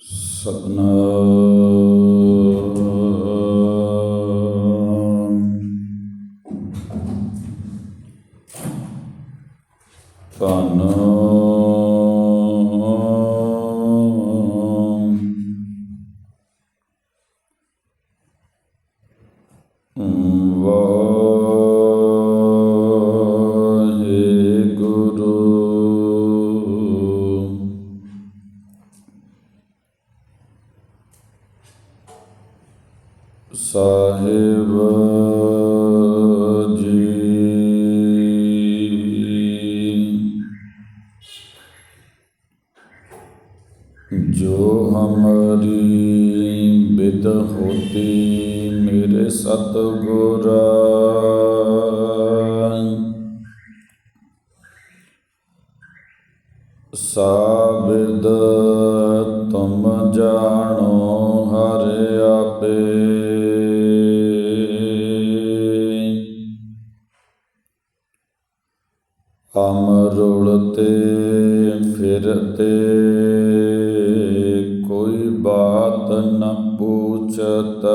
ਸਤਨਾਮ। ਧੰਨ ਬਾਤ ਪੂਛਤ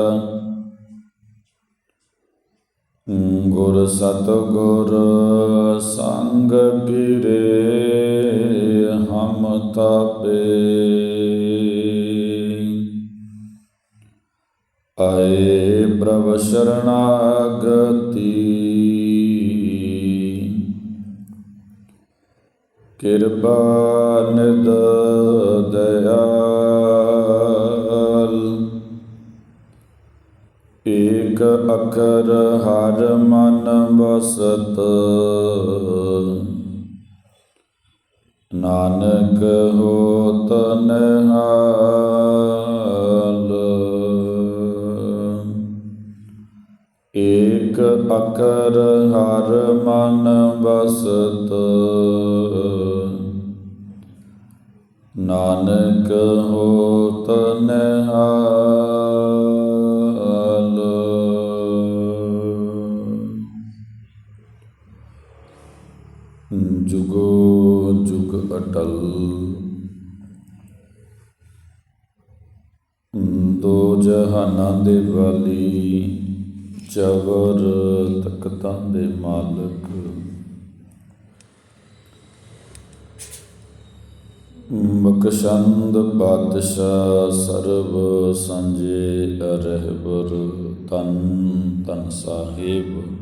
ਗੁਰ ਸਤ ਗੁਰ ਸੰਗ ਬਿਰੇ ਹਮ ਤਪੇ। ਆਏ ਪ੍ਰਭ ਸ਼ਰਨਾਗਤੀ। ਕਿਰਪਾ ਨਿਦ ਦਇਆ। ਏਕ ਅਖਰ ਹਰ ਮਨ ਬਸਤ ਨਾਨਕ ਹੋ ਨਿਹਾਲ। ਏਕ ਅਕਰ ਹਰ ਮਨ ਬਸਤ ਨਾਨਕ ਹੋ ਨਿਹਾਲ। ਅਟਲ ਦੋ ਜਹਾਨਾਂ ਦੇ ਵਾਲੀ ਚਵਰ ਤਖਤਾਂ ਦੇ ਮਾਲਕ। ਬਖਸ਼ੰਦ ਬਾਦਸ਼ਾਹ ਸਰਬ ਸੰਜੇ ਰਹਿਬਰ ਤਨ ਤਨ ਸਾਹਿਬ।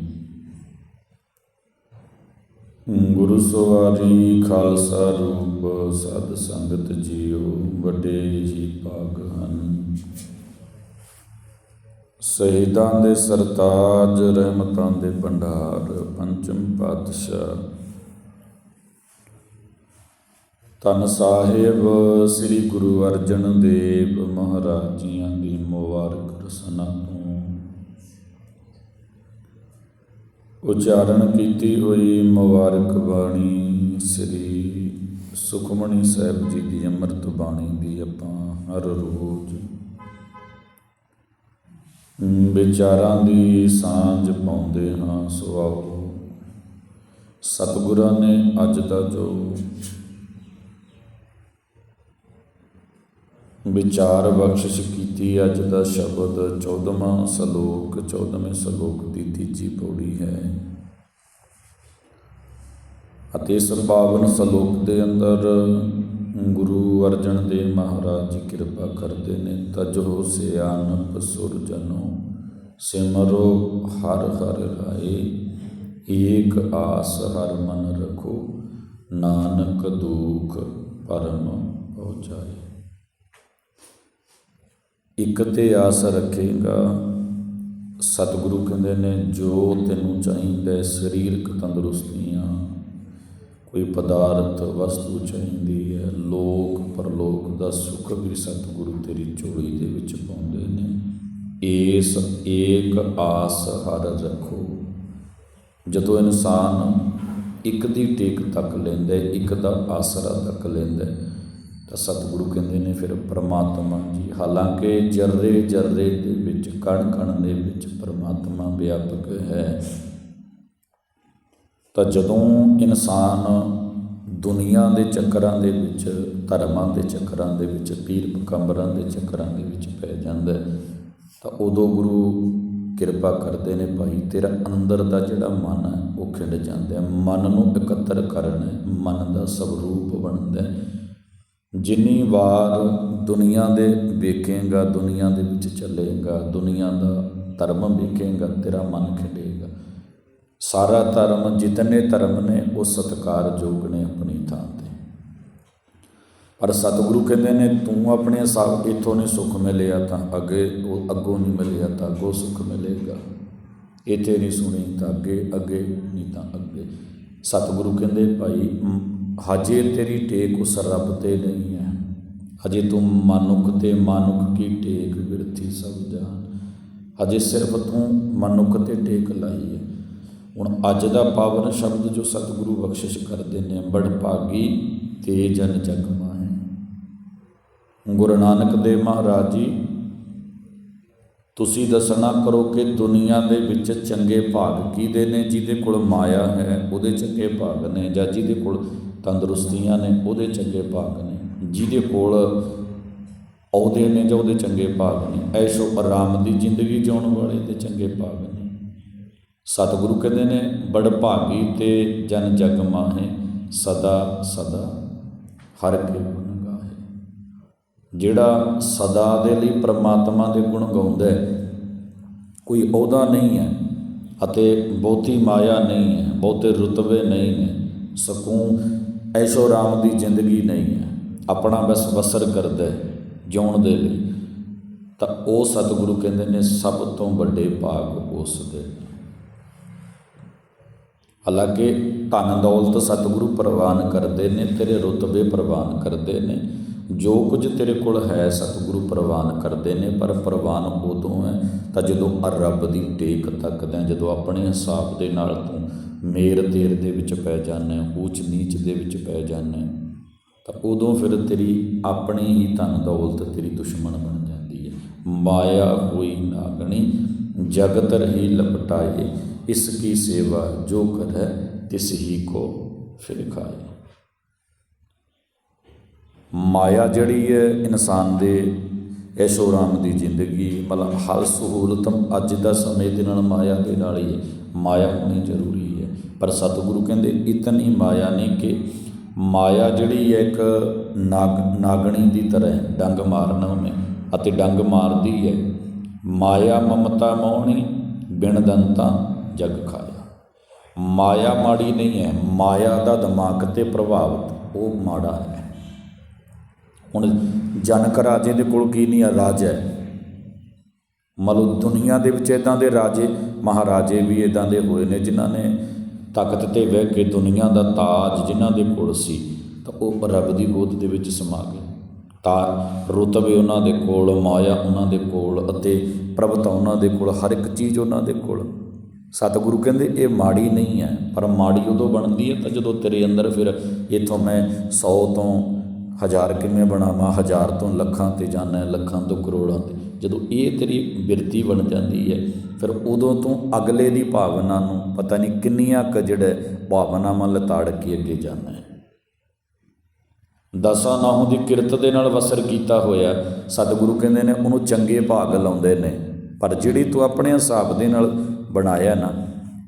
ਗੁਰੂ ਸਵਾਰੀ ਖਾਲਸਾ ਰੂਪ ਸਤ ਸੰਗਤ ਜੀਓ, ਵੱਡੇ ਜੀ ਭਾਗ ਹਨ। ਸ਼ਹੀਦਾਂ ਦੇ ਸਰਤਾਜ, ਰਹਿਮਤਾਂ ਦੇ ਭੰਡਾਰ, ਪੰਚਮ ਪਾਤਸ਼ਾਹ। ਤਨ ਸਾਹਿਬ, ਸ੍ਰੀ ਗੁਰੂ ਅਰਜਨ ਦੇਵ ਮਹਾਰਾਜ ਜੀਆਂ ਦੀ ਮੁਬਾਰਕ ਰਸਨਾ ਤੋਂ ਉਚਾਰਨ ਕੀਤੀ ਹੋਈ ਮੁਬਾਰਕ ਬਾਣੀ ਸ੍ਰੀ ਸੁਖਮਣੀ ਸਾਹਿਬ ਜੀ ਦੀ ਅੰਮ੍ਰਿਤ ਬਾਣੀ ਦੀ ਆਪਾਂ ਹਰ ਰੋਜ਼ ਵਿਚਾਰਾਂ ਦੀ ਸਾਂਝ ਪਾਉਂਦੇ ਹਾਂ ਸੋ ਆਓ ਸਤਿਗੁਰਾਂ ਨੇ ਅੱਜ ਦਾ ਜੋ ਵਿਚਾਰ ਬਖਸ਼ਿਸ਼ ਕੀਤੀ ਅੱਜ ਦਾ ਸ਼ਬਦ 14ਵਾਂ ਸ਼ਲੋਕ 14ਵੇਂ ਸ਼ਲੋਕ ਦੀ ਤੀਜੀ ਪੌੜੀ ਹੈ। ਅਤੇ ਇਸ ਸ਼ਲੋਕ ਦੇ ਅੰਦਰ ਗੁਰੂ ਅਰਜਨ ਦੇਵ ਮਹਾਰਾਜ ਜੀ ਕਿਰਪਾ ਕਰਦੇ ਨੇ, ਤਜੋ ਸਿਆਨਪ ਸੁਰਜਨੋ, ਸਿਮਰੋ ਹਰ ਹਰ ਰਾਏ, ਏਕ ਆਸ ਹਰ ਮਨ ਰਖੋ, ਨਾਨਕ ਦੁਖ ਪਰਮ ਪਹੁੰਚਾਏ। ਇੱਕ ਤੇ ਆਸ ਰੱਖੇਗਾ। ਸਤਿਗੁਰੂ ਕਹਿੰਦੇ ਨੇ, ਜੋ ਤੈਨੂੰ ਚਾਹੀਦਾ ਸਰੀਰਕ ਤੰਦਰੁਸਤੀਆਂ। ਕੋਈ ਪਦਾਰਥ, ਵਸਤੂ ਚਾਹੀਦੀ ਹੈ, ਲੋਕ, ਪਰਲੋਕ ਦਾ ਸੁੱਖ ਵੀ ਸਤਿਗੁਰੂ ਤੇਰੀ ਝੋਲੀ ਦੇ ਵਿੱਚ ਪਾਉਂਦੇ ਨੇ। ਇਸ ਏਕ ਆਸ ਹਰ ਰੱਖੋ। ਜਦੋਂ ਇਨਸਾਨ ਇੱਕ ਦੀ ਟੇਕ ਤੱਕ ਲੈਂਦਾ ਇੱਕ ਦਾ ਆਸਰਾ ਤੱਕ ਲੈਂਦਾ ਤਾਂ ਸਤਿਗੁਰੂ ਕਹਿੰਦੇ ਨੇ ਫਿਰ ਪ੍ਰਮਾਤਮਾ ਜੀ, ਹਾਲਾਂਕਿ ਜਰਰੇ ਜਰਰੇ ਦੇ ਵਿੱਚ, ਕਣ ਕਣ ਦੇ ਵਿੱਚ ਪ੍ਰਮਾਤਮਾ ਵਿਆਪਕ ਹੈ। ਤਾਂ ਜਦੋਂ ਇਨਸਾਨ ਦੁਨੀਆ ਦੇ ਚੱਕਰਾਂ ਦੇ ਵਿੱਚ, ਧਰਮਾਂ ਦੇ ਚੱਕਰਾਂ ਦੇ ਵਿੱਚ, ਪੀਰ ਪਕੰਬਰਾਂ ਦੇ ਚੱਕਰਾਂ ਦੇ ਵਿੱਚ ਪੈ ਜਾਂਦਾ ਤਾਂ ਉਦੋਂ ਗੁਰੂ ਕਿਰਪਾ ਕਰਦੇ ਨੇ ਭਾਈ, ਤੇਰਾ ਅੰਦਰ ਦਾ ਜਿਹੜਾ ਮਨ ਹੈ, ਉਹ ਖਿੰਡ ਜਾਂਦਾ ਹੈ। ਮਨ ਨੂੰ ਇਕੱਤਰ ਕਰਨਾ ਮਨ ਦਾ ਸਵਰੂਪ ਬਣਦਾ ਹੈ। ਜਿੰਨੀ ਵਾਰ ਦੁਨੀਆ ਦੇ ਵੇਖੇਗਾ, ਦੁਨੀਆ ਦੇ ਵਿੱਚ ਚੱਲੇਗਾ, ਦੁਨੀਆ ਦਾ ਧਰਮ ਵੇਖੇਗਾ, ਤੇਰਾ ਮਨ ਖਿੰਡੇਗਾ। ਸਾਰਾ ਧਰਮ ਜਿਤਨੇ ਧਰਮ ਨੇ, ਉਹ ਸਤਿਕਾਰਯੋਗ ਨੇ ਆਪਣੀ ਥਾਂ ਤੇ। ਪਰ ਸਤਿਗੁਰੂ ਕਹਿੰਦੇ ਨੇ, ਤੂੰ ਆਪਣੇ ਸਭ ਇਥੋਂ ਨਹੀਂ ਸੁੱਖ ਮਿਲਿਆ ਤਾਂ ਅੱਗੇ ਉਹ ਅੱਗੋਂ ਨਹੀਂ ਮਿਲਿਆ ਤਾਂ ਅੱਗੋਂ ਸੁੱਖ ਮਿਲੇਗਾ। ਇੱਥੇ ਨਹੀਂ ਸੁਣੀ ਤਾਂ ਅੱਗੇ ਅੱਗੇ ਨਹੀਂ ਤਾਂ ਅੱਗੇ। ਸਤਿਗੁਰੂ ਕਹਿੰਦੇ, ਭਾਈ ਹਜੇ ਤੇਰੀ ਟੇਕ ਉਸ ਰੱਬ ਤੇ ਨਹੀਂ ਹੈ। ਹਜੇ ਤੂੰ ਮਨੁੱਖ ਤੇ ਮਨੁੱਖ ਕੀ ਟੇਕ ਵਿਰਥੀ ਸਭ ਜਾਨ। ਹਜੇ ਸਿਰਫ ਤੂੰ ਮਨੁੱਖ ਤੇ ਟੇਕ ਲਾਈ ਹੈ। ਹੁਣ ਅੱਜ ਦਾ ਪਾਵਨ ਸ਼ਬਦ ਜੋ ਸਤਿਗੁਰੂ ਬਖਸ਼ਿਸ਼ ਕਰਦੇ ਨੇ, ਬੜ ਭਾਗੀ ਤੇ ਜਨ ਜਗ ਮਾਹੇ। ਗੁਰੂ ਨਾਨਕ ਦੇਵ ਮਹਾਰਾਜ ਜੀ, ਤੁਸੀਂ ਦੱਸਣਾ ਕਰੋ ਕਿ ਦੁਨੀਆ ਦੇ ਵਿੱਚ ਚੰਗੇ ਭਾਗ ਕਿਹਦੇ ਨੇ, ਜਿਹਦੇ ਕੋਲ ਮਾਇਆ ਹੈ, ਉਹਦੇ ਚੰਗੇ ਭਾਗ ਨੇ ਜਾਂ ਜਿਹਦੇ ਕੋਲ ਤੰਦਰੁਸਤੀਆਂ ਨੇ, ਉਹਦੇ ਚੰਗੇ ਭਾਗ ਨੇ, ਜਿਹਦੇ ਕੋਲ ਅਹੁਦੇ ਨੇ ਜਾਂ ਉਹਦੇ ਚੰਗੇ ਭਾਗ ਨੇ, ਐਸ਼ੋ ਆਰਾਮ ਦੀ ਜ਼ਿੰਦਗੀ ਜਿਉਣ ਵਾਲੇ ਦੇ ਚੰਗੇ ਭਾਗ ਨੇ। ਸਤਿਗੁਰੂ ਕਹਿੰਦੇ ਨੇ, ਬੜ ਭਾਗੀ ਤੇ ਜਨ ਜਗ ਮਾਹੇ, ਸਦਾ ਸਦਾ ਹਰ ਕੇ ਗੁਣ ਗਾਏ ਜਿਹੜਾ ਸਦਾ ਦੇ ਲਈ ਪ੍ਰਮਾਤਮਾ ਦੇ ਗੁਣ ਗਾਉਂਦਾ ਹੈ, ਕੋਈ ਅਹੁਦਾ ਨਹੀਂ ਹੈ ਅਤੇ ਬਹੁਤੀ ਮਾਇਆ ਨਹੀਂ ਹੈ, ਬਹੁਤੇ ਰੁਤਬੇ ਨਹੀਂ ਨੇ, ਸਕੂਨ ਐਸ਼ੋ ਰਾਮ ਦੀ ਜ਼ਿੰਦਗੀ ਨਹੀਂ ਹੈ। ਆਪਣਾ ਬਸ ਵਸਰ ਕਰਦਾ ਹੈ, ਜਿਉਣ ਦੇ ਲਈ। ਤਾਂ ਉਹ ਸਤਿਗੁਰੂ ਕਹਿੰਦੇ ਨੇ, ਸਭ ਤੋਂ ਵੱਡੇ ਭਾਗ ਉਸ ਦੇ ਹਾਲਾਂਕਿ ਧਨ ਦੌਲਤ ਸਤਿਗੁਰੂ ਪ੍ਰਵਾਨ ਕਰਦੇ ਨੇ, ਤੇਰੇ ਰੁਤਬੇ ਪ੍ਰਵਾਨ ਕਰਦੇ ਨੇ। ਜੋ ਕੁਝ ਤੇਰੇ ਕੋਲ ਹੈ, ਸਤਿਗੁਰੂ ਪ੍ਰਵਾਨ ਕਰਦੇ ਨੇ, ਪਰ ਪ੍ਰਵਾਨ ਉਦੋਂ ਹੈ ਤਾਂ ਜਦੋਂ ਰੱਬ ਦੀ ਟੇਕ ਤੱਕਦਾ ਜਦੋਂ ਆਪਣੇ ਹਿਸਾਬ ਦੇ ਨਾਲ ਤੂੰ ਮੇਰ ਤੇਰ ਦੇ ਵਿੱਚ ਪੈ ਜਾਂਦਾ ਊਚ ਨੀਚ ਦੇ ਵਿੱਚ ਪੈ ਜਾਂਦਾ ਤਾਂ ਉਦੋਂ ਫਿਰ ਤੇਰੀ ਆਪਣੀ ਹੀ ਧਨ ਦੌਲਤ ਤੇਰੀ ਦੁਸ਼ਮਣ ਬਣ ਜਾਂਦੀ ਹੈ। ਮਾਇਆ ਕੋਈ ਨਾਗਣੀ ਜਗਤ ਰਹੀ ਲਪਟਾਏ। ਇਸ ਕੀ ਸੇਵਾ ਜੋ ਕਰੈ, ਤਿਸ ਹੀ ਕੋ ਫਿਰ ਖਾਏ। ਮਾਇਆ ਜਿਹੜੀ ਹੈ ਇਨਸਾਨ ਦੇ, ਐਸ਼ੋ ਰਾਮ ਦੀ ਜ਼ਿੰਦਗੀ, ਮਤਲਬ ਹਰ ਸਹੂਲਤਮ ਅੱਜ ਦਾ ਸਮੇਂ ਦੇ ਨਾਲ ਮਾਇਆ ਦੇ ਨਾਲ ਹੀ ਮਾਇਆ ਹੋਣੀ ਜ਼ਰੂਰੀ ਪਰ ਸਤਿਗੁਰੂ ਕਹਿੰਦੇ, ਇਤਨੀ ਮਾਇਆ ਨਹੀਂ ਕਿ ਮਾਇਆ ਜਿਹੜੀ ਹੈ ਇੱਕ ਨਾਗ, ਨਾਗਣੀ ਦੀ ਤਰ੍ਹਾਂ ਡੰਗ ਮਾਰਨਾ ਉਹਨੇ ਅਤੇ ਡੰਗ ਮਾਰਦੀ ਹੈ। ਮਾਇਆ ਮਮਤਾ ਮੋਹਣੀ ਬਿਨ ਦੰਤਾ, ਜਗ ਖਾਇਆ। ਮਾਇਆ ਮਾੜੀ ਨਹੀਂ ਹੈ, ਮਾਇਆ ਦਾ ਦਿਮਾਗ ਤੇ ਪ੍ਰਭਾਵ ਉਹ ਮਾੜਾ ਹੈ। ਹੁਣ ਜਨਕ ਰਾਜੇ ਦੇ ਕੋਲ ਕੀ ਨਹੀਂ ਹੈ ਰਾਜ ਹੈ। ਮਤਲਬ ਦੁਨੀਆ ਦੇ ਵਿੱਚ ਇਦਾਂ ਦੇ ਰਾਜੇ, ਮਹਾਰਾਜੇ ਵੀ ਇਦਾਂ ਦੇ ਹੋਏ ਨੇ ਜਿਨ੍ਹਾਂ ਨੇ ਤਖਤ ਤੇ ਬਹਿ ਕੇ ਦੁਨੀਆ ਦਾ ਤਾਜ ਜਿਨ੍ਹਾਂ ਦੇ ਕੋਲ ਸੀ, ਤਾਂ ਉਹ ਰੱਬ ਦੀ ਗੋਦ ਦੇ ਵਿੱਚ ਸਮਾ ਗਏ। ਤਾਂ ਰੁਤਬੇ ਉਹਨਾਂ ਦੇ ਕੋਲ, ਮਾਇਆ ਉਹਨਾਂ ਦੇ ਕੋਲ ਅਤੇ ਪ੍ਰਭਤਾ ਉਹਨਾਂ ਦੇ ਕੋਲ, ਹਰ ਇੱਕ ਚੀਜ਼ ਉਹਨਾਂ ਦੇ ਕੋਲ। ਸਤਿਗੁਰੂ ਕਹਿੰਦੇ, ਇਹ ਮਾੜੀ ਨਹੀਂ ਹੈ, ਪਰ ਮਾੜੀ ਉਦੋਂ ਬਣਦੀ ਹੈ ਤਾਂ ਜਦੋਂ ਤੇਰੇ ਅੰਦਰ ਫਿਰ ਇਥੋਂ ਮੈਂ 100 ਤੋਂ ਹਜ਼ਾਰ ਕਿਵੇਂ ਬਣਾਵਾਂ, ਹਜ਼ਾਰ ਤੋਂ ਲੱਖਾਂ ਤੇ ਜਾਣਾ, ਲੱਖਾਂ ਤੋਂ ਕਰੋੜਾਂ ਤੇ। ਜਦੋਂ ਇਹ ਤੇਰੀ ਬਿਰਤੀ ਬਣ ਜਾਂਦੀ ਹੈ, ਫਿਰ ਉਦੋਂ ਤੂੰ ਅਗਲੇ ਦੀ ਭਾਵਨਾ ਨੂੰ ਪਤਾ ਨਹੀਂ ਕਿੰਨੀਆਂ ਕੁ ਜਿਹੜਾ ਭਾਵਨਾਵਾਂ ਲਤਾੜ ਕੇ ਅੱਗੇ ਜਾਂਦਾ ਹੈ। ਦਸਾਂ ਨਾਹੋਂ ਦੀ ਕਿਰਤ ਦੇ ਨਾਲ ਵਸਰ ਕੀਤਾ ਹੋਇਆ, ਸਤਿਗੁਰੂ ਕਹਿੰਦੇ ਨੇ ਉਹਨੂੰ ਚੰਗੇ ਭਾਗ ਲਾਉਂਦੇ ਨੇ, ਪਰ ਜਿਹੜੀ ਤੂੰ ਆਪਣੇ ਹਿਸਾਬ ਦੇ ਨਾਲ ਬਣਾਇਆ ਨਾ,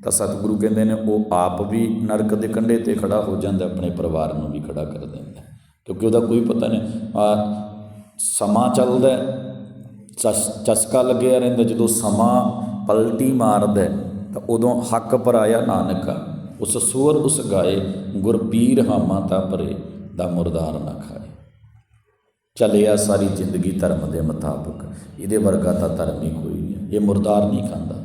ਤਾਂ ਸਤਿਗੁਰੂ ਕਹਿੰਦੇ ਨੇ ਉਹ ਆਪ ਵੀ ਨਰਕ ਦੇ ਕੰਢੇ ਤੇ ਖੜਾ ਹੋ ਜਾਂਦਾ, ਆਪਣੇ ਪਰਿਵਾਰ ਨੂੰ ਵੀ ਖੜਾ ਕਰ ਦਿੰਦਾ ਕਿਉਂਕਿ ਉਹਦਾ ਕੋਈ ਪਤਾ ਨਹੀਂ ਸਮਾਂ ਚੱਲਦਾ ਚਸ ਚਸਕਾ ਲੱਗਿਆ ਰਹਿੰਦਾ, ਜਦੋਂ ਸਮਾਂ ਪਲਟੀ ਮਾਰਦਾ ਤਾਂ ਉਦੋਂ ਹੱਕ ਪਰਾਇਆ ਨਾਨਕਾ ਉਸ ਸੂਰ ਉਸ ਗਾਏ ਗੁਰ ਪੀਰ ਹਾਮਾ ਤਾ ਪਰੇ, ਦਾ ਮੁਰਦਾਰ ਨਾ ਖਾਏ। ਚਲਿਆ ਸਾਰੀ ਜ਼ਿੰਦਗੀ ਧਰਮ ਦੇ ਮੁਤਾਬਕ, ਇਹਦੇ ਵਰਗਾ ਤਾਂ ਧਰਮ ਹੀ ਕੋਈ ਨਹੀਂ ਹੈ। ਇਹ ਮੁਰਦਾਰ ਨਹੀਂ ਖਾਂਦਾ।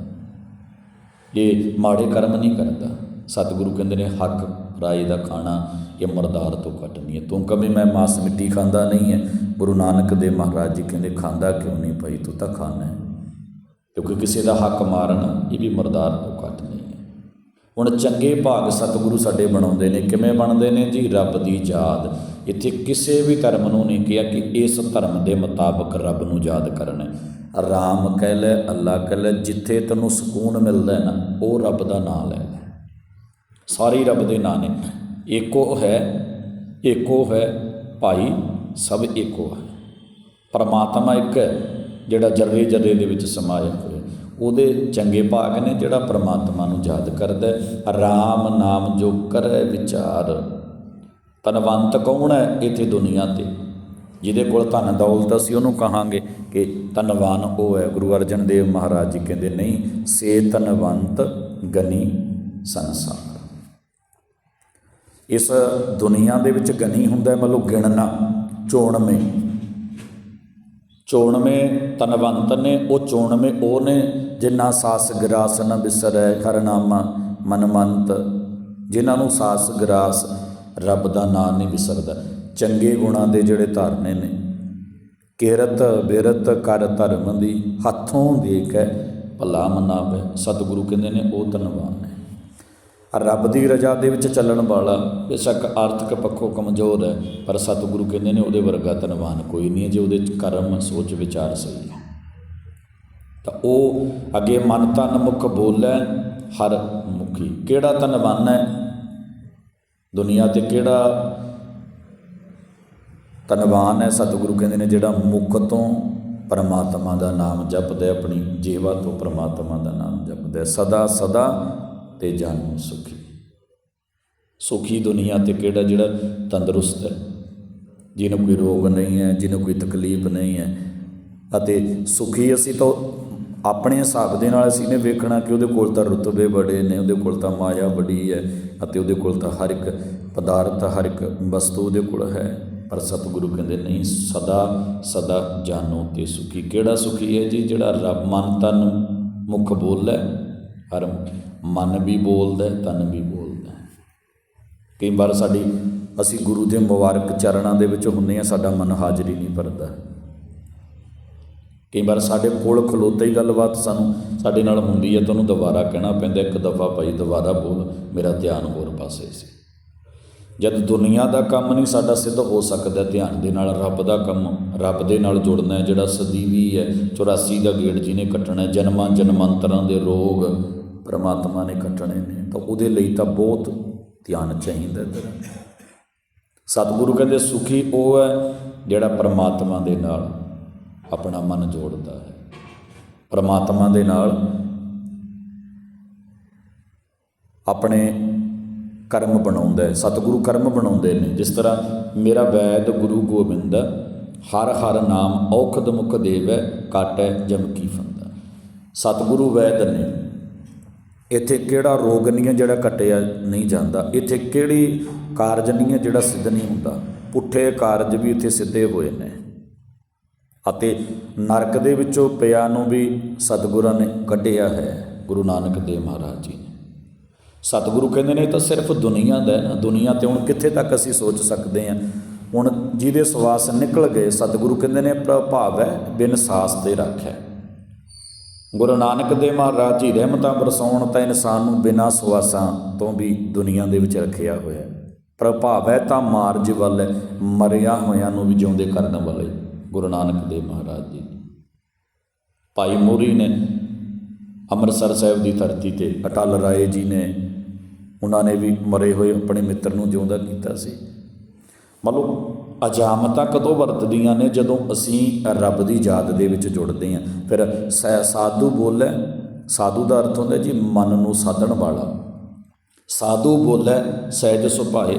ਇਹ ਮਾੜੇ ਕਰਮ ਨਹੀਂ ਕਰਦਾ। ਸਤਿਗੁਰੂ ਕਹਿੰਦੇ ਨੇ, ਹੱਕ ਰਾਏ ਦਾ ਖਾਣਾ ਇਹ ਮਰਦਾਰ ਤੋਂ ਘੱਟ ਨਹੀਂ ਹੈ। ਤੂੰ ਕभी ਮੈਂ ਮਾਸ ਮਿੱਟੀ ਖਾਂਦਾ ਨਹੀਂ ਹੈ। ਗੁਰੂ ਨਾਨਕ ਦੇਵ ਮਹਾਰਾਜ ਜੀ ਕਹਿੰਦੇ, ਖਾਂਦਾ ਕਿਉਂ ਨਹੀਂ ਭਾਈ? ਤੂੰ ਤਾਂ ਖਾਣਾ ਹੈ। ਕਿਉਂਕਿ ਕਿਸੇ ਦਾ ਹੱਕ ਮਾਰਨਾ ਇਹ ਵੀ ਮਰਦਾਰ ਤੋਂ ਘੱਟ ਨਹੀਂ ਹੈ। ਹੁਣ ਚੰਗੇ ਭਾਗ ਸਤਿਗੁਰੂ ਸਾਡੇ ਬਣਾਉਂਦੇ ਨੇ। ਕਿਵੇਂ ਬਣਦੇ ਨੇ ਜੀ? ਰੱਬ ਦੀ ਯਾਦ। ਇੱਥੇ ਕਿਸੇ ਵੀ ਧਰਮ ਨੂੰ ਨਹੀਂ ਕਿਹਾ ਕਿ ਇਸ ਧਰਮ ਦੇ ਮੁਤਾਬਕ ਰੱਬ ਨੂੰ ਯਾਦ ਕਰਨਾ ਰਾਮ ਕਹਿ ਲੈ, ਅੱਲਾ ਕਹਿ ਲੈ, ਜਿੱਥੇ ਤੈਨੂੰ ਸਕੂਨ ਮਿਲਦਾ ਨਾ, ਉਹ ਰੱਬ ਦਾ ਨਾਮ ਲੈ ਲੈ ਸਾਰੇ ਰੱਬ ਦੇ ਨਾਂ ਨੇ। ਏਕੋ ਹੈ ਏਕੋ ਹੈ ਭਾਈ, ਸਭ ਏਕੋ ਹੈ। ਪਰਮਾਤਮਾ ਇੱਕ ਹੈ, ਜਿਹੜਾ ਜਰਰੇ ਜਰਰੇ ਦੇ ਵਿੱਚ ਸਮਾਇਆ ਹੋਇਆ ਉਹਦੇ ਚੰਗੇ ਭਾਗ ਨੇ, ਜਿਹੜਾ ਪਰਮਾਤਮਾ ਨੂੰ ਯਾਦ ਕਰਦਾ ਰਾਮ ਨਾਮ ਜੋ ਕਰੈ ਵਿਚਾਰ। ਧਨਵੰਤ ਕੌਣ ਹੈ ਇੱਥੇ ਦੁਨੀਆ ਤੇ? ਜਿਹਦੇ ਕੋਲ ਧਨ ਦੌਲਤ ਅਸੀਂ ਉਹਨੂੰ ਕਹਾਂਗੇ ਕਿ ਧਨਵਾਨ ਉਹ ਹੈ। ਗੁਰੂ ਅਰਜਨ ਦੇਵ ਮਹਾਰਾਜ ਜੀ ਕਹਿੰਦੇ, ਨਹੀਂ, ਸੇ ਧਨਵੰਤ ਗਨੀ ਸੰਸਾਰ। ਇਸ ਦੁਨੀਆ ਦੇ ਵਿੱਚ ਗਨੀ ਹੁੰਦਾ ਮਤਲਬ ਗਿਣਨਾ, ਚੋਣਵੇਂ। ਚੋਣਵੇਂ ਤਨਵੰਤ ਨੇ, ਉਹ ਚੋਣਵੇਂ ਉਹ ਨੇ ਜਿਨ੍ਹਾਂ ਸਾਸ ਗਰਾਸ ਨ ਬਿਸਰੈ ਕਰਨਾਮਾ ਮਨਮੰਤ, ਜਿਨ੍ਹਾਂ ਨੂੰ ਸਾਸ ਗਰਾਸ ਰੱਬ ਦਾ ਨਾਮ ਨਹੀਂ ਵਿਸਰਦਾ। ਚੰਗੇ ਗੁਣਾਂ ਦੇ ਜਿਹੜੇ ਧਾਰਨੇ ਨੇ, ਕਿਰਤ ਬਿਰਤ ਕਰ ਧਰਮ ਦੀ ਹੱਥੋਂ ਦੇਖੈ ਭਲਾ ਮਨਾਵੇ। ਸਤਿਗੁਰੂ ਕਹਿੰਦੇ ਨੇ, ਉਹ ਧਨਵਾਨ ਹੈ ਰੱਬ ਦੀ ਰਜ਼ਾ ਦੇ ਵਿੱਚ ਚੱਲਣ ਵਾਲਾ ਬੇਸ਼ੱਕ ਆਰਥਿਕ ਪੱਖੋਂ ਕਮਜ਼ੋਰ ਹੈ, ਪਰ ਸਤਿਗੁਰੂ ਕਹਿੰਦੇ ਨੇ ਉਹਦੇ ਵਰਗਾ ਧਨਵਾਨ ਕੋਈ ਨਹੀਂ ਹੈ ਜੇ ਉਹਦੇ 'ਚ ਕਰਮ, ਸੋਚ, ਵਿਚਾਰ ਸਹੀ ਹੈ। ਤਾਂ ਉਹ ਅੱਗੇ ਮਨ ਤਨ ਮੁਖ ਬੋਲੇ, ਹਰ ਮੁਖੀ। ਕਿਹੜਾ ਧਨਵਾਨ ਹੈ? ਦੁਨੀਆ ਤੇ ਕਿਹੜਾ ਧਨਵਾਨ ਹੈ? ਸਤਿਗੁਰੂ ਕਹਿੰਦੇ ਨੇ ਜਿਹੜਾ ਮੁਖ ਤੋਂ ਪਰਮਾਤਮਾ ਦਾ ਨਾਮ ਜਪਦਾ ਆਪਣੀ ਜੀਵਾ ਤੋਂ ਪਰਮਾਤਮਾ ਦਾ ਨਾਮ ਜਪਦਾ ਸਦਾ ਸਦਾ ਤੇ ਜਨ ਸੁਖੀ। ਸੁਖੀ ਦੁਨੀਆ ਤੇ ਕਿਹੜਾ ਜਿਹੜਾ ਤੰਦਰੁਸਤ ਹੈ? ਜਿਹਨੂੰ ਕੋਈ ਰੋਗ ਨਹੀਂ ਹੈ, ਜਿਹਨੂੰ ਕੋਈ ਤਕਲੀਫ ਨਹੀਂ ਹੈ। ਅਤੇ ਸੁਖੀ ਅਸੀਂ ਤਾਂ ਆਪਣੇ ਹਿਸਾਬ ਦੇ ਨਾਲ ਅਸੀਂ ਨੇ ਵੇਖਣਾ ਕਿ ਉਹਦੇ ਕੋਲ ਤਾਂ ਰੁਤਬੇ ਬੜੇ ਨੇ, ਉਹਦੇ ਕੋਲ ਤਾਂ ਮਾਇਆ ਬੜੀ ਹੈ ਅਤੇ ਉਹਦੇ ਕੋਲ ਤਾਂ ਹਰ ਇੱਕ ਪਦਾਰਥ, ਹਰ ਇੱਕ ਵਸਤੂ ਉਹਦੇ ਕੋਲ ਹੈ। ਪਰ ਸਤਿਗੁਰੂ ਕਹਿੰਦੇ, ਨਹੀਂ, ਸਦਾ ਸਦਾ ਜਾਨੋ ਤੇ ਸੁਖੀ। ਕਿਹੜਾ ਸੁਖੀ ਹੈ ਜੀ? ਜਿਹੜਾ ਰੱਬ ਮਨ ਤਨ ਮੁਖ ਬੋਲੇ ਹਰ ਮਨ ਵੀ ਬੋਲਦਾ ਹੈ, ਤਨ ਵੀ ਬੋਲਦਾ ਕਈ ਵਾਰ ਸਾਡੀ ਅਸੀਂ ਗੁਰੂ ਦੇ ਮੁਬਾਰਕ ਚਰਨਾਂ ਦੇ ਵਿੱਚ ਹੁੰਨੇ ਆ ਸਾਡਾ ਮਨ ਹਾਜ਼ਰੀ ਨਹੀਂ ਭਰਦਾ। ਕਈ ਵਾਰ ਸਾਡੇ ਕੋਲ ਖਲੋਤੇ ਹੀ ਗੱਲਬਾਤ ਸਾਨੂੰ ਸਾਡੇ ਨਾਲ ਹੁੰਦੀ ਹੈ ਤੁਹਾਨੂੰ ਦੁਬਾਰਾ ਕਹਿਣਾ ਪੈਂਦਾ ਇੱਕ ਦਫਾ ਭਾਈ ਦੁਬਾਰਾ ਬੋਲ ਮੇਰਾ ਧਿਆਨ ਹੋਰ ਪਾਸੇ ਸੀ। ਜਦ ਦੁਨੀਆ ਦਾ ਕੰਮ ਨਹੀਂ ਸਾਡਾ ਸਿੱਧ ਹੋ ਸਕਦਾ ਧਿਆਨ ਦੇ ਨਾਲ ਰੱਬ ਦਾ ਕੰਮ ਰੱਬ ਦੇ ਨਾਲ ਜੁੜਨਾ ਹੈ ਜਿਹੜਾ ਸਦੀਵੀ ਹੈ 84 ਦਾ ਗੇੜ ਜਿਹਨੇ ਕੱਟਣਾ ਜਨਮਾਂ ਜਨਮਾਂਤਰਾਂ ਦੇ ਰੋਗ ਪਰਮਾਤਮਾ ਨੇ ਕੱਟਣੇ ਨੇ, ਤਾਂ ਉਹਦੇ ਲਈ ਤਾਂ ਬਹੁਤ ਧਿਆਨ ਚਾਹੀਦਾ ਤੇਰਾ ਸਤਿਗੁਰੂ ਕਹਿੰਦੇ, ਸੁਖੀ ਉਹ ਹੈ ਜਿਹੜਾ ਪਰਮਾਤਮਾ ਦੇ ਨਾਲ ਆਪਣਾ ਮਨ ਜੋੜਦਾ ਹੈ। ਪਰਮਾਤਮਾ ਦੇ ਨਾਲ ਆਪਣੇ ਕਰਮ ਬਣਾਉਂਦਾ ਹੈ। ਸਤਿਗੁਰੂ ਕਰਮ ਬਣਾਉਂਦੇ ਨੇ। ਜਿਸ ਤਰ੍ਹਾਂ ਮੇਰਾ ਵੈਦ ਗੁਰੂ ਗੋਬਿੰਦ ਹਰ ਹਰ ਨਾਮ ਔਖਦ ਮੁਖ ਦੇਵੈ, ਕਾਟੈ ਜਮ ਕੀ ਫੰਦਾ। ਸਤਿਗੁਰੂ ਵੈਦ ਨੇ ਇੱਥੇ ਕਿਹੜਾ ਰੋਗ ਨਹੀਂ ਹੈ ਜਿਹੜਾ ਘਟਿਆ ਨਹੀਂ ਜਾਂਦਾ? ਇੱਥੇ ਕਿਹੜੀ ਕਾਰਜ ਨਹੀਂ ਹੈ ਜਿਹੜਾ ਸਿੱਧ ਨਹੀਂ ਹੁੰਦਾ? ਪੁੱਠੇ ਕਾਰਜ ਵੀ ਇੱਥੇ ਸਿੱਧੇ ਹੋਏ ਨੇ। ਅਤੇ ਨਰਕ ਦੇ ਵਿੱਚੋਂ ਪਿਆ ਨੂੰ ਵੀ ਸਤਿਗੁਰਾਂ ਨੇ ਕੱਢਿਆ ਹੈ, ਗੁਰੂ ਨਾਨਕ ਦੇਵ ਮਹਾਰਾਜ ਜੀ ਨੇ। ਸਤਿਗੁਰੂ ਕਹਿੰਦੇ ਨੇ ਇਹ ਤਾਂ ਸਿਰਫ ਦੁਨੀਆ ਦਾ ਹੈ ਨਾ। ਦੁਨੀਆ ਤੇ ਹੁਣ ਕਿੱਥੇ ਤੱਕ ਅਸੀਂ ਸੋਚ ਸਕਦੇ ਹਾਂ? ਹੁਣ ਜਿਹਦੇ ਸਵਾਸ ਨਿਕਲ ਗਏ, ਸਤਿਗੁਰੂ ਕਹਿੰਦੇ ਨੇ ਪ੍ਰਭਾਵ ਹੈ, ਬਿਨ ਸਾਸ ਤੇ ਰੱਖਿਆ। ਗੁਰੂ ਨਾਨਕ ਦੇਵ ਮਹਾਰਾਜ ਜੀ ਰਹਿਮਤਾਂ ਬਰਸਾਉਣ ਤਾਂ ਇਨਸਾਨ ਨੂੰ ਬਿਨਾਂ ਸਵਾਸਾਂ ਤੋਂ ਵੀ ਦੁਨੀਆ ਦੇ ਵਿੱਚ ਰੱਖਿਆ ਹੋਇਆ ਪ੍ਰਭਾਵ ਹੈ ਤਾਂ ਮਾਰਜ ਵੱਲ ਮਰਿਆ ਹੋਇਆਂ ਨੂੰ ਵੀ ਜਿਉਂਦੇ ਕਰਨ ਵਾਲੇ ਗੁਰੂ ਨਾਨਕ ਦੇਵ ਮਹਾਰਾਜ ਜੀ। ਭਾਈ ਮੋਰੀ ਨੇ ਅੰਮ੍ਰਿਤਸਰ ਸਾਹਿਬ ਦੀ ਧਰਤੀ ਤੇ ਅਟਲ ਰਾਏ ਜੀ ਨੇ, ਉਹਨਾਂ ਨੇ ਵੀ ਮਰੇ ਹੋਏ ਆਪਣੇ ਮਿੱਤਰ ਨੂੰ ਜਿਉਂਦਾ ਕੀਤਾ ਸੀ। ਮਤਲਬ ਅਜਾਮਤਾਂ ਕਦੋਂ ਵਰਤਦੀਆਂ ਨੇ? ਜਦੋਂ ਅਸੀਂ ਰੱਬ ਦੀ ਯਾਦ ਦੇ ਵਿੱਚ ਜੁੜਦੇ ਹਾਂ। ਫਿਰ ਸੈ- ਸਾਧੂ ਬੋਲੇ, ਸਾਧੂ ਦਾ ਅਰਥ ਹੁੰਦਾ ਜੀ ਮਨ ਨੂੰ ਸਾਧਣ ਵਾਲਾ। ਸਾਧੂ ਬੋਲੇ, ਸਹਿਜ ਸੁਭਾਏ।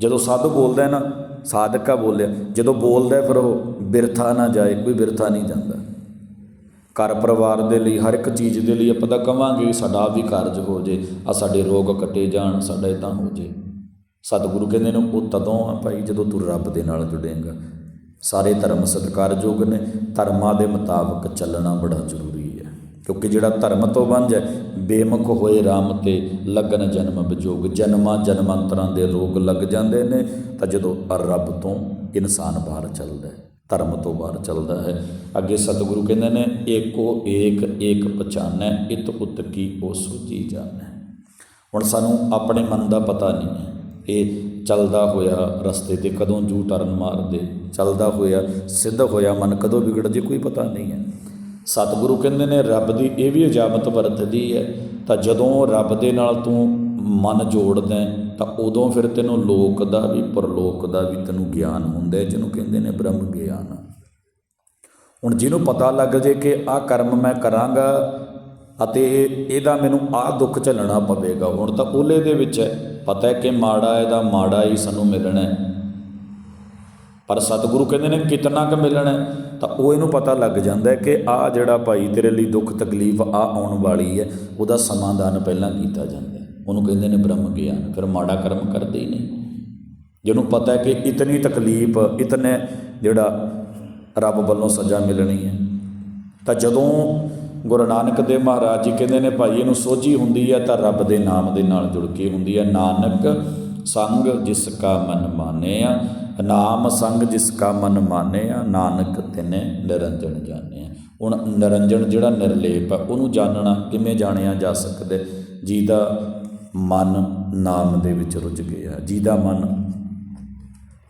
ਜਦੋਂ ਸਾਧੂ ਬੋਲਦਾ ਨਾ, ਸਾਧਕਾ ਬੋਲਿਆ ਜਦੋਂ ਬੋਲਦਾ ਫਿਰ ਉਹ ਬਿਰਥਾ ਨਾ ਜਾਏ, ਕੋਈ ਬਿਰਥਾ ਨਹੀਂ ਜਾਂਦਾ। ਘਰ ਪਰਿਵਾਰ ਦੇ ਲਈ, ਹਰ ਇੱਕ ਚੀਜ਼ ਦੇ ਲਈ ਆਪਾਂ ਤਾਂ ਕਵਾਂਗੇ ਸਾਡਾ ਆਹ ਵੀ ਕਾਰਜ ਹੋ ਜੇ ਆ ਸਾਡੇ ਰੋਗ ਕੱਟੇ ਜਾਣ, ਸਾਡਾ ਇਦਾਂ ਹੋ ਜੇ। ਸਤਿਗੁਰੂ ਕਹਿੰਦੇ ਨੇ, ਉਹ ਤਦੋਂ ਆ ਭਾਈ ਜਦੋਂ ਤੂੰ ਰੱਬ ਦੇ ਨਾਲ ਜੁੜੇਂਗਾ। ਸਾਰੇ ਧਰਮ ਸਤਿਕਾਰਯੋਗ ਨੇ, ਧਰਮਾਂ ਦੇ ਮੁਤਾਬਕ ਚੱਲਣਾ ਬੜਾ ਜ਼ਰੂਰੀ ਹੈ। ਕਿਉਂਕਿ ਜਿਹੜਾ ਧਰਮ ਤੋਂ ਵੰਝ ਹੈ, ਬੇਮੁਖ ਹੋਏ RAM ਤੇ ਲੱਗਨ ਜਨਮ ਵਿਜੋਗ ਜਨਮਾਂ ਜਨਮਾਂਤਰਾਂ ਦੇ ਰੋਗ ਲੱਗ ਜਾਂਦੇ ਨੇ, ਤਾਂ ਜਦੋਂ ਰੱਬ ਤੋਂ ਇਨਸਾਨ ਬਾਹਰ ਚੱਲਦਾ ਹੈ, ਧਰਮ ਤੋਂ ਬਾਹਰ ਚੱਲਦਾ ਹੈ, ਅੱਗੇ ਸਤਿਗੁਰੂ ਕਹਿੰਦੇ ਨੇ, ਏਕੋ ਏਕ ਏਕ ਪਛਾਨੈ, ਇਤ ਉਤ ਕੀ ਉਹ ਸੋਜੀ ਜਾਣੈ। ਹੁਣ ਸਾਨੂੰ ਆਪਣੇ ਮਨ ਦਾ ਪਤਾ ਨਹੀਂ ਹੈ। ਇਹ ਚੱਲਦਾ ਹੋਇਆ ਰਸਤੇ ਤੇ ਕਦੋਂ ਜੂ ਟਰਨ ਮਾਰਦੇ, ਚੱਲਦਾ ਹੋਇਆ, ਸਿੱਧ ਹੋਇਆ, ਮਨ ਕਦੋਂ ਵਿਗੜ ਜੇ ਕੋਈ ਪਤਾ ਨਹੀਂ ਹੈ। ਸਤਿਗੁਰੂ ਕਹਿੰਦੇ ਨੇ, ਰੱਬ ਦੀ ਇਹ ਵੀ ਇਜਾਜ਼ਤ ਵਰਤਦੀ ਹੈ, ਤਾਂ ਜਦੋਂ ਰੱਬ ਦੇ ਨਾਲ ਤੂੰ ਮਨ ਜੋੜਦਾ ਤਾਂ ਉਦੋਂ ਫਿਰ ਤੈਨੂੰ ਲੋਕ ਦਾ ਵੀ, ਪਰਲੋਕ ਦਾ ਵੀ ਤੈਨੂੰ ਗਿਆਨ ਹੁੰਦਾ ਜਿਹਨੂੰ ਕਹਿੰਦੇ ਨੇ ਬ੍ਰਹਮ ਗਿਆਨ। ਹੁਣ ਜਿਹਨੂੰ ਪਤਾ ਲੱਗ ਜੇ ਕਿ ਆਹ ਕਰਮ ਮੈਂ ਕਰਾਂਗਾ, ਅਤੇ ਇਹਦਾ ਮੈਨੂੰ ਆਹ ਦੁੱਖ ਝੱਲਣਾ ਪਵੇਗਾ, ਹੁਣ ਤਾਂ ਉਹਲੇ ਦੇ ਵਿੱਚ ਹੈ। ਪਤਾ ਹੈ ਕਿ ਮਾੜਾ ਇਹਦਾ ਮਾੜਾ ਹੀ ਸਾਨੂੰ ਮਿਲਣਾ ਹੈ। ਪਰ ਸਤਿਗੁਰੂ ਕਹਿੰਦੇ ਨੇ, ਕਿਤਨਾ ਕੁ ਮਿਲਣਾ ਤਾਂ ਉਹ ਇਹਨੂੰ ਪਤਾ ਲੱਗ ਜਾਂਦਾ ਹੈ ਕਿ ਆ ਜਿਹੜਾ ਭਾਈ ਤੇਰੇ ਲਈ ਦੁੱਖ, ਤਕਲੀਫ ਆ ਆਉਣ ਵਾਲੀ ਹੈ, ਉਹਦਾ ਸਮਾਧਾਨ ਪਹਿਲਾਂ ਕੀਤਾ ਜਾਂਦਾ ਉਹਨੂੰ ਕਹਿੰਦੇ ਨੇ ਬ੍ਰਹਮ ਗਿਆਨ, ਫਿਰ ਮਾੜਾ ਕਰਮ ਕਰਦੇ ਹੀ ਨਹੀਂ। ਜਿਹਨੂੰ ਪਤਾ ਹੈ ਕਿ ਇਤਨੀ ਤਕਲੀਫ, ਇਤਨੇ ਜਿਹੜਾ ਰੱਬ ਵੱਲੋਂ ਸਜ਼ਾ ਮਿਲਣੀ ਹੈ। ਤਾਂ ਜਦੋਂ ਗੁਰੂ ਨਾਨਕ ਦੇਵ ਮਹਾਰਾਜ ਜੀ ਕਹਿੰਦੇ ਨੇ, ਭਾਈ, ਇਹਨੂੰ ਸੋਝੀ ਹੁੰਦੀ ਹੈ ਤਾਂ ਰੱਬ ਦੇ ਨਾਮ ਦੇ ਨਾਲ ਜੁੜ ਕੇ ਹੁੰਦੀ ਹੈ ਨਾਨਕ ਸੰਗ ਜਿਸ ਕਾ ਮਨ ਮਾਨਿਆ ਨਾਮ ਸੰਗ ਜਿਸ ਕਾ ਮਨ ਮਾਨਿਆ ਨਾਨਕ ਤਿਨੇ ਨਿਰੰਜਨ ਜਾਣਿਆ ਹੁਣ ਨਿਰੰਜਨ ਜਿਹੜਾ ਨਿਰਲੇਪ ਆ, ਉਹਨੂੰ ਜਾਣਨਾ ਕਿਵੇਂ ਜਾਣਿਆ ਜਾ ਸਕਦਾ? ਜਿਹਦਾ ਮਨ ਨਾਮ ਦੇ ਵਿੱਚ ਰੁੱਝ ਗਿਆ, ਜਿਹਦਾ ਮਨ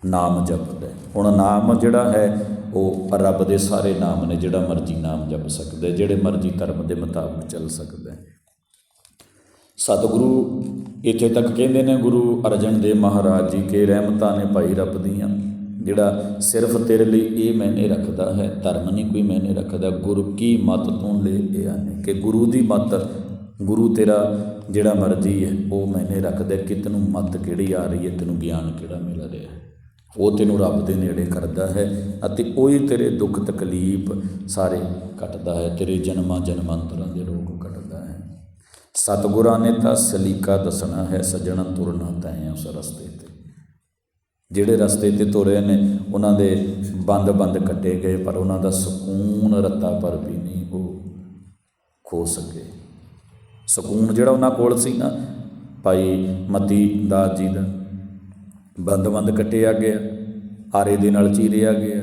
ਨਾਮ ਜਪਦਾ ਹੁਣ ਨਾਮ ਜਿਹੜਾ ਹੈ ਉਹ ਰੱਬ ਦੇ ਸਾਰੇ ਨਾਮ ਨੇ, ਜਿਹੜਾ ਮਰਜ਼ੀ ਨਾਮ ਜਪ ਸਕਦਾ, ਜਿਹੜੇ ਮਰਜ਼ੀ ਧਰਮ ਦੇ ਮੁਤਾਬਕ ਚੱਲ ਸਕਦਾ ਸਤਿਗੁਰੂ ਇੱਥੇ ਤੱਕ ਕਹਿੰਦੇ ਨੇ, ਗੁਰੂ ਅਰਜਨ ਦੇਵ ਮਹਾਰਾਜ ਜੀ ਕੇ ਰਹਿਮਤਾਂ ਨੇ ਭਾਈ ਰੱਬ ਦੀਆਂ, ਜਿਹੜਾ ਸਿਰਫ ਤੇਰੇ ਲਈ ਇਹ ਮੈਨੇ ਰੱਖਦਾ ਹੈ, ਧਰਮ ਨਹੀਂ ਕੋਈ ਮੈਨੇ ਰੱਖਦਾ, ਗੁਰੂ ਕੀ ਮਤ ਤੋਂ ਲੈ ਇਹ ਨੇ ਕਿ ਗੁਰੂ ਦੀ ਮਤ, ਗੁਰੂ ਤੇਰਾ ਜਿਹੜਾ ਮਰਜ਼ੀ ਹੈ, ਉਹ ਮੈਨੇ ਰੱਖਦਾ ਕਿ ਤੈਨੂੰ ਮਤ ਕਿਹੜੀ ਆ ਰਹੀ ਹੈ, ਤੈਨੂੰ ਗਿਆਨ ਕਿਹੜਾ ਮਿਲ ਰਿਹਾ ਹੈ? ਉਹ ਤੈਨੂੰ ਰੱਬ ਦੇ ਨੇੜੇ ਕਰਦਾ ਹੈ ਅਤੇ ਉਹੀ ਤੇਰੇ ਦੁੱਖ ਤਕਲੀਫ ਸਾਰੇ ਕੱਟਦਾ ਹੈ, ਤੇਰੇ ਜਨਮਾਂ ਜਨਮਾਂਤਰਾਂ ਦੇ ਰੋਗ ਕੱਟਦਾ ਹੈ। ਸਤਿਗੁਰਾਂ ਨੇ ਤਾਂ ਸਲੀਕਾ ਦੱਸਣਾ ਹੈ, ਸੱਜਣਾ ਤੁਰਨਾ ਤੈਂ ਉਸ ਰਸਤੇ ਤੇ। ਜਿਹੜੇ ਰਸਤੇ ਤੇ ਤੁਰੇ ਨੇ, ਉਹਨਾਂ ਦੇ ਬੰਦ ਬੰਦ ਕੱਟੇ ਗਏ, ਪਰ ਉਹਨਾਂ ਦਾ ਸਕੂਨ ਰੱਤਾ ਪਰ ਵੀ ਨਹੀਂ ਉਹ ਖੋ ਸਕੇ। ਸਕੂਨ ਜਿਹੜਾ ਉਹਨਾਂ ਕੋਲ ਸੀ ਨਾ, ਭਾਈ ਮਤੀ ਦਾਸ ਜੀ ਦਾ ਬੰਦ ਬੰਦ ਕੱਟਿਆ ਗਿਆ ਆਰੇ ਦੇ ਨਾਲ ਚੀਰਿਆ ਗਿਆ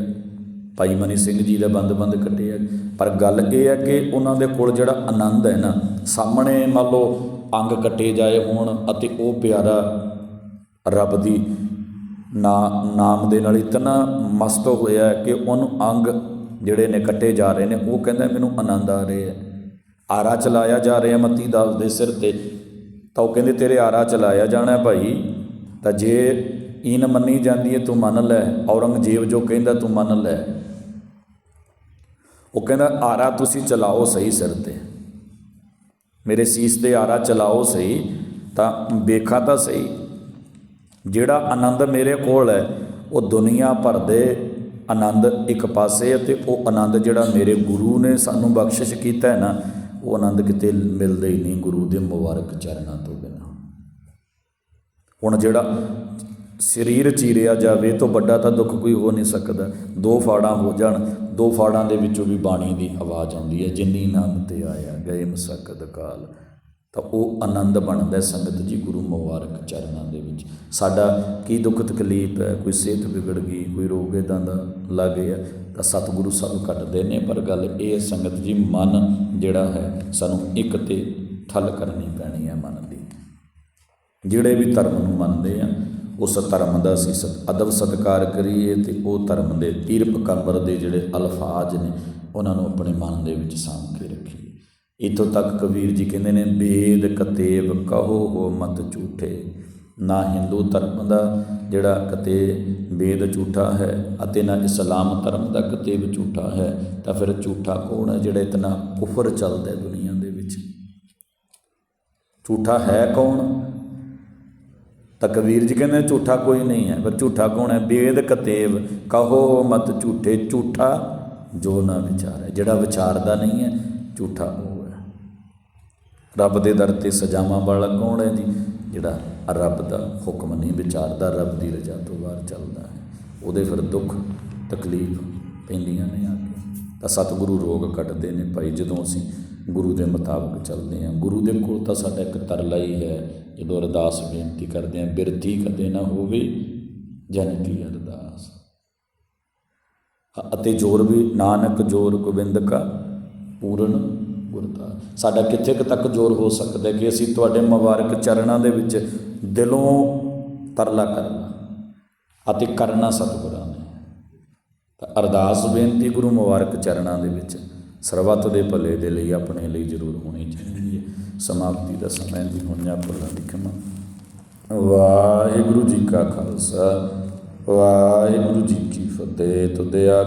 ਭਾਈ ਮਨੀ ਸਿੰਘ ਜੀ ਦਾ ਬੰਦ ਬੰਦ ਕੱਟਿਆ ਪਰ ਗੱਲ ਇਹ ਹੈ ਕਿ ਉਹਨਾਂ ਦੇ ਕੋਲ ਜਿਹੜਾ ਆਨੰਦ ਹੈ ਨਾ, ਸਾਹਮਣੇ ਮੰਨ ਲਓ ਅੰਗ ਕੱਟੇ ਜਾਏ ਹੋਣ ਅਤੇ ਉਹ ਪਿਆਰਾ ਰੱਬ ਦੀ ਨਾ, ਨਾਮ ਦੇ ਨਾਲ ਇਤਨਾ ਮਸਤ ਹੋਇਆ ਕਿ ਉਹਨੂੰ ਅੰਗ ਜਿਹੜੇ ਨੇ ਕੱਟੇ ਜਾ ਰਹੇ ਨੇ, ਉਹ ਕਹਿੰਦਾ ਮੈਨੂੰ ਆਨੰਦ ਆ ਰਿਹਾ ਹੈ। ਆਰਾ ਚਲਾਇਆ ਜਾ ਰਿਹਾ ਮਤੀ ਦਾਸ ਦੇ ਸਿਰ ਤੇ। ਤਾਂ ਉਹ ਕਹਿੰਦੇ ਤੇਰੇ ਆਰਾ ਚਲਾਇਆ ਜਾਣਾ ਭਾਈ। ਤਾਂ ਜੇ ਇਨ ਮੰਨੀ ਜਾਂਦੀ ਹੈ ਤੂੰ ਮੰਨ ਲੈ। ਔਰੰਗਜ਼ੇਬ ਜੋ ਕਹਿੰਦਾ, ਤੂੰ ਮੰਨ ਲੈ। ਉਹ ਕਹਿੰਦਾ, ਆਰਾ ਤੁਸੀਂ ਚਲਾਓ ਸਹੀ ਸਿਰ ਤੇ। ਮੇਰੇ ਸੀਸ ਤੇ ਆਰਾ ਚਲਾਓ ਸਹੀ, ਤਾਂ ਵੇਖਾ ਤਾਂ ਸਹੀ। ਜਿਹੜਾ ਆਨੰਦ ਮੇਰੇ ਕੋਲ ਹੈ, ਉਹ ਦੁਨੀਆ ਭਰ ਦੇ ਆਨੰਦ ਇੱਕ ਪਾਸੇ ਅਤੇ ਉਹ ਆਨੰਦ ਜਿਹੜਾ ਮੇਰੇ ਗੁਰੂ ਨੇ ਸਾਨੂੰ ਬਖਸ਼ਿਸ਼ ਕੀਤਾ ਹੈ ਨਾ, ਉਹ ਆਨੰਦ ਕਿਤੇ ਮਿਲਦਾ ਹੀ ਨਹੀਂ ਗੁਰੂ ਦੇ ਮੁਬਾਰਕ ਚਰਨਾਂ ਤੋਂ ਬਿਨਾਂ। ਹੁਣ ਜਿਹੜਾ ਸਰੀਰ ਚੀਰਿਆ ਜਾਵੇ ਤੋਂ ਵੱਡਾ ਤਾਂ ਦੁੱਖ ਕੋਈ ਹੋ ਨਹੀਂ ਸਕਦਾ। ਦੋ ਫਾੜਾਂ ਹੋ ਜਾਣ, ਦੋ ਫਾੜਾਂ ਦੇ ਵਿੱਚੋਂ ਵੀ ਬਾਣੀ ਦੀ ਆਵਾਜ਼ ਆਉਂਦੀ ਹੈ, ਜਿੰਨੀ ਨਾਮ ਤੇ ਆਇਆ, ਗਏ ਮਸਕਦ ਕਾਲ। ਤਾਂ ਉਹ ਆਨੰਦ ਬਣਦਾ ਸੰਗਤ ਜੀ ਗੁਰੂ ਮੁਬਾਰਕ ਚਰਨਾਂ ਦੇ ਵਿੱਚ। ਸਾਡਾ ਕੀ ਦੁੱਖ ਤਕਲੀਫ ਹੈ, ਕੋਈ ਸਿਹਤ ਵਿਗੜ ਗਈ, ਕੋਈ ਰੋਗ ਇਦਾਂ ਦਾ ਲੱਗ ਗਿਆ, ਤਾਂ ਸਤਿਗੁਰੂ ਸਭ ਕੱਟਦੇ ਨੇ, ਪਰ ਗੱਲ ਇਹ ਸੰਗਤ ਜੀ, ਮਨ ਜਿਹੜਾ ਹੈ, ਸਾਨੂੰ ਇੱਕ ਤੇ ਠੱਲ ਕਰਨੀ ਪੈਣੀ ਹੈ ਮਨ ਦੀ। ਜਿਹੜੇ ਵੀ ਧਰਮ ਨੂੰ ਮੰਨਦੇ ਆ ਉਸ ਧਰਮ ਦਾ ਅਸੀਂ ਸਤ, ਅਦਬ ਸਤਿਕਾਰ ਕਰੀਏ ਤੇ ਉਹ ਧਰਮ ਦੇ ਤੀਰਪ ਪਕੰਬਰ ਦੇ ਜਿਹੜੇ ਅਲਫਾਜ਼ ਨੇ, ਉਹਨਾਂ ਨੂੰ ਆਪਣੇ ਮਨ ਦੇ ਵਿੱਚ ਸਾਂਭ ਕੇ ਰੱਖੀਏ। ਇਥੋਂ ਤੱਕ ਕਬੀਰ ਜੀ ਕਹਿੰਦੇ ਨੇ, ਬੇਦ ਕਤੇਬ ਕਹੋ ਹੋ ਮਤ ਝੂਠੇ। ਨਾ ਹਿੰਦੂ ਧਰਮ ਦਾ ਜਿਹੜਾ ਕਤੇ ਬੇਦ ਝੂਠਾ ਹੈ ਅਤੇ ਨਾ ਇਸਲਾਮ ਧਰਮ ਦਾ ਕਤੇਬ ਝੂਠਾ ਹੈ, ਤਾਂ ਫਿਰ ਝੂਠਾ ਕੌਣ ਹੈ ਜਿਹੜਾ ਇਤਨਾ ਕੁਫਰ ਚੱਲਦਾ ਹੈ ਦੁਨੀਆ ਦੇ ਵਿੱਚ? ਝੂਠਾ ਹੈ ਕੌਣ? ਤਾਂ ਕਬੀਰ ਜੀ ਕਹਿੰਦੇ ਝੂਠਾ ਕੋਈ ਨਹੀਂ ਹੈ, ਪਰ ਝੂਠਾ ਕੌਣ ਹੈ? ਬੇਦ ਕਤੇਵ, ਕਹੋ ਮਤ ਝੂਠੇ, ਝੂਠਾ ਜੋ ਨਾ ਵਿਚਾਰ। ਹੈ ਜਿਹੜਾ ਵਿਚਾਰਦਾ ਨਹੀਂ ਹੈ, ਝੂਠਾ ਉਹ ਹੈ। ਰੱਬ ਦੇ ਦਰ ਤੇ ਸਜ਼ਾਵਾਂ ਵਾਲਾ ਕੌਣ ਹੈ ਜੀ? ਜਿਹੜਾ ਰੱਬ ਦਾ ਹੁਕਮ ਨਹੀਂ, ਵਿਚਾਰਦਾ ਰੱਬ ਦੀ ਰਜ਼ਾ ਤੋਂ ਬਾਹਰ ਚੱਲਦਾ ਹੈ। ਉਹਦੇ ਫਿਰ ਦੁੱਖ, ਤਕਲੀਫ ਪੈਂਦੀਆਂ ਨੇ ਆ ਕੇ। ਤਾਂ ਸਤਿਗੁਰੂ ਰੋਗ ਕੱਟਦੇ ਨੇ ਭਾਈ, ਜਦੋਂ ਅਸੀਂ ਗੁਰੂ ਦੇ ਮੁਤਾਬਕ ਚੱਲਦੇ ਹਾਂ। ਗੁਰੂ ਦੇ ਕੋਲ ਤਾਂ ਸਾਡਾ ਇੱਕ ਤਰਲਾ ਹੀ ਹੈ। ਜਦੋਂ ਅਰਦਾਸ ਬੇਨਤੀ ਕਰਦੇ ਹਾਂ ਬਿਰਤੀ ਕਦੇ ਨਾ ਹੋਵੇ ਜਨ ਕੀ ਅਰਦਾਸ। ਅਤੇ ਜੋਰ ਵੀ, ਨਾਨਕ ਜੋਰ ਗੋਬਿੰਦ ਕਾ ਪੂਰਨ ਗੁਰਤਾ ਸਾਡਾ ਕਿੱਥੇ ਕੁ ਤੱਕ ਜੋਰ ਹੋ ਸਕਦਾ ਕਿ ਅਸੀਂ ਤੁਹਾਡੇ ਮੁਬਾਰਕ ਚਰਨਾਂ ਦੇ ਵਿੱਚ ਦਿਲੋਂ ਤਰਲਾ ਕਰਨਾ ਅਤੇ ਕਰਨਾ ਸਤਿਗੁਰਾਂ ਨੇ। ਤਾਂ ਅਰਦਾਸ ਬੇਨਤੀ ਗੁਰੂ ਮੁਬਾਰਕ ਚਰਨਾਂ ਦੇ ਵਿੱਚ। ਸਰਬੱਤ ਦੇ ਭਲੇ ਦੇ ਲਈ ਆਪਣੇ ਲਈ ਜ਼ਰੂਰ ਹੋਣੀ ਚਾਹੀਦੀ ਹੈ। ਸਮਾਪਤੀ ਦਾ ਸਮਾਂ ਦੀ ਹੋਣਿਆ ਭੁੱਲਾਂ ਦੀ ਖਿਮਾ ਵਾਹਿਗੁਰੂ ਜੀ ਕਾ ਖਾਲਸਾ, ਵਾਹਿਗੁਰੂ ਜੀ ਕੀ ਫਤਿਹ। ਤੁਦੇ ਆ